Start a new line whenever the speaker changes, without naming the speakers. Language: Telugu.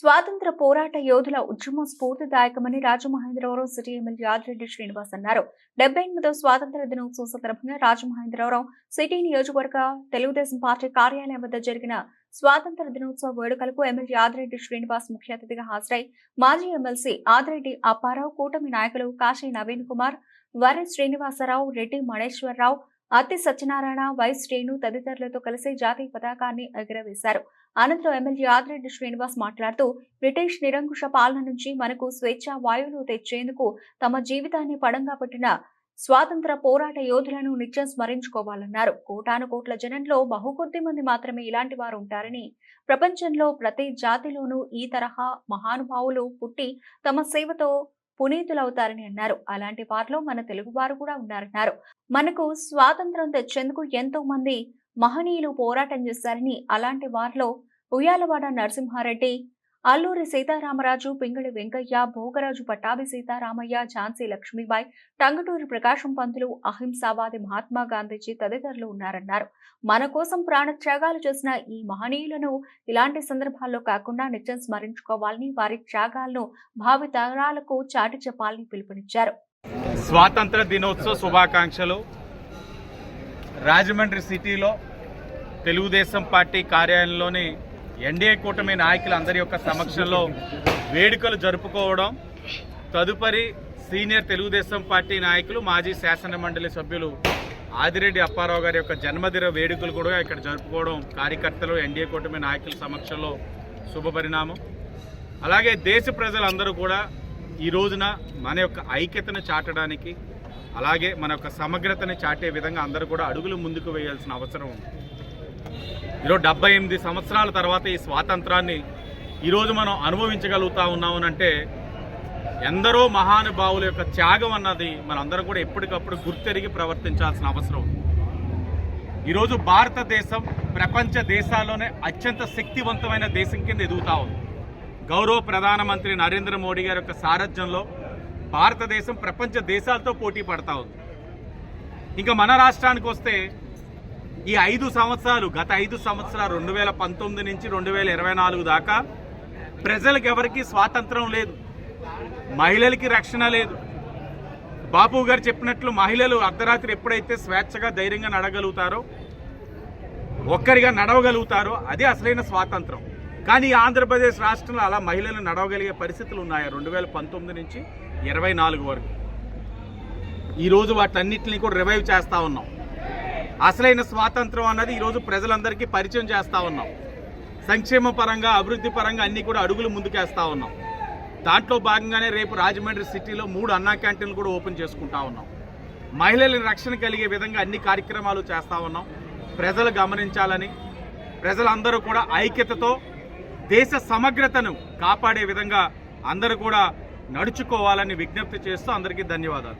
స్వాతంత్ర పోరాట యోధుల ఉద్యమం స్ఫూర్తిదాయకమని రాజమహేంద్రవరం సిటీ ఎమ్మెల్యే యాదిరెడ్డి శ్రీనివాస్ అన్నారు. డెబ్బై ఎనిమిదో స్వాతంత్ర దినోత్సవం సందర్భంగా రాజమహేంద్రవరం సిటీ నియోజకవర్గ తెలుగుదేశం పార్టీ కార్యాలయం వద్ద జరిగిన స్వాతంత్ర దినోత్సవ వేడుకలకు ఎమ్మెల్యే ఆదిరెడ్డి శ్రీనివాస్ ముఖ్య అతిథిగా హాజరై మాజీ ఎమ్మెల్సీ ఆదిరెడ్డి అప్పారావు కూటమి నాయకులు కాశీ నవీన్ కుమార్ వరి శ్రీనివాసరావు రెడ్డి మణేశ్వరరావు అత్తి సత్యనారాయణ వై శ్రేణు తదితరులతో కలిసి జాతీయ పతాకాన్ని ఎగురవేశారు. అనంతరం ఎమ్మెల్యే ఆదిరెడ్డి శ్రీనివాస్ మాట్లాడుతూ బ్రిటిష్ నిరంకుశ పాలన నుంచి మనకు స్వేచ్ఛ వాయువులు తెచ్చేందుకు తమ జీవితాన్ని పడంగా పెట్టిన స్వాతంత్ర పోరాట యోధులను నిత్యం స్మరించుకోవాలన్నారు. కోటాను కోట్ల జనంలో బహుకొద్ది మంది మాత్రమే ఇలాంటి వారు ఉంటారని ప్రపంచంలో ప్రతి జాతిలోనూ ఈ తరహా మహానుభావులు పుట్టి తమ సేవతో పునీతులవుతారని అన్నారు. అలాంటి వారిలో మన తెలుగువారు కూడా ఉన్నారన్నారు. మనకు స్వాతంత్రం తెచ్చేందుకు ఎంతో మంది మహనీయులు పోరాటం చేశారని అలాంటి వారిలో ఉయ్యాలవాడ నరసింహారెడ్డి అల్లూరి సీతారామరాజు పింగళి వెంకయ్య భోగరాజు పట్టాభి సీతారామయ్య ఝాన్సీ లక్ష్మీబాయి టంగుటూరి ప్రకాశం పంతులు అహింసావాది మహాత్మా గాంధీజీ తదితరులు ఉన్నారన్నారు. మన కోసం ప్రాణత్యాగాలు చేసిన ఈ మహనీయులను ఇలాంటి సందర్భాల్లో కాకుండా నిత్యం స్మరించుకోవాలని వారి త్యాగాలను భావి తరాలకు చాటి చెప్పాలని పిలుపునిచ్చారు.
స్వాతంత్ర దినోత్సవ శుభాకాంక్షలు. రాజమండ్రి సిటీలో తెలుగుదేశం పార్టీ కార్యాలయంలోని ఎన్డీఏ కూటమి నాయకులందరి యొక్క సమక్షంలో వేడుకలు జరుపుకోవడం తదుపరి సీనియర్ తెలుగుదేశం పార్టీ నాయకులు మాజీ శాసన మండలి సభ్యులు ఆదిరెడ్డి అప్పారావు గారి యొక్క జన్మదిన వేడుకలు కూడా ఇక్కడ జరుపుకోవడం కార్యకర్తలు ఎన్డీఏ కూటమి నాయకుల సమక్షంలో శుభపరిణామం అలాగే దేశ ప్రజలందరూ కూడా ఈ రోజున మన యొక్క ఐక్యతను చాటడానికి అలాగే మన యొక్క సమగ్రతని చాటే విధంగా అందరూ కూడా అడుగులు ముందుకు వేయాల్సిన అవసరం ఉంది. ఈరోజు డెబ్బై ఎనిమిది సంవత్సరాల తర్వాత ఈ స్వాతంత్రాన్ని ఈరోజు మనం అనుభవించగలుగుతా ఉన్నామనంటే ఎందరో మహానుభావుల యొక్క త్యాగం అన్నది మనందరం కూడా ఎప్పటికప్పుడు గుర్తెరిగి ప్రవర్తించాల్సిన అవసరం. ఉంది ఈరోజు భారతదేశం ప్రపంచ దేశాల్లోనే అత్యంత శక్తివంతమైన దేశం కింద ఎదుగుతా ఉంది. గౌరవ ప్రధానమంత్రి నరేంద్ర మోడీ గారి యొక్క సారథ్యంలో భారతదేశం ప్రపంచ దేశాలతో పోటీ పడతా ఉంది. ఇంకా మన రాష్ట్రానికి వస్తే ఈ ఐదు సంవత్సరాలు గత ఐదు సంవత్సరాలు రెండు వేల పంతొమ్మిది నుంచి రెండు వేల ఇరవై నాలుగు దాకా ప్రజలకు ఎవరికి స్వాతంత్రం లేదు. మహిళలకి రక్షణ లేదు. బాపు గారు చెప్పినట్లు మహిళలు అర్ధరాత్రి ఎప్పుడైతే స్వేచ్ఛగా ధైర్యంగా నడగలుగుతారో ఒక్కరిగా నడవగలుగుతారో అదే అసలైన స్వాతంత్రం. కానీ ఈ ఆంధ్రప్రదేశ్ రాష్ట్రంలో అలా మహిళలు నడవగలిగే పరిస్థితులు ఉన్నాయి? రెండు వేల పంతొమ్మిది నుంచి ఇరవై నాలుగు వరకు. ఈరోజు వాటన్నిటిని కూడా రివైవ్ చేస్తూ ఉన్నాం. అసలైన స్వాతంత్రం అన్నది ఈరోజు ప్రజలందరికీ పరిచయం చేస్తూ ఉన్నాం. సంక్షేమ పరంగా అభివృద్ధి పరంగా అన్నీ కూడా అడుగులు ముందుకేస్తూ ఉన్నాం. దాంట్లో భాగంగానే రేపు రాజమండ్రి సిటీలో మూడు అన్నా క్యాంటీన్లు కూడా ఓపెన్ చేసుకుంటా ఉన్నాం. మహిళల రక్షణ కలిగే విధంగా అన్ని కార్యక్రమాలు చేస్తూ ఉన్నాం. ప్రజలు గమనించాలని ప్రజలందరూ కూడా ఐక్యతతో దేశ సమగ్రతను కాపాడే విధంగా అందరూ కూడా నడుచుకోవాలని విజ్ఞప్తి చేస్తూ అందరికీ ధన్యవాదాలు.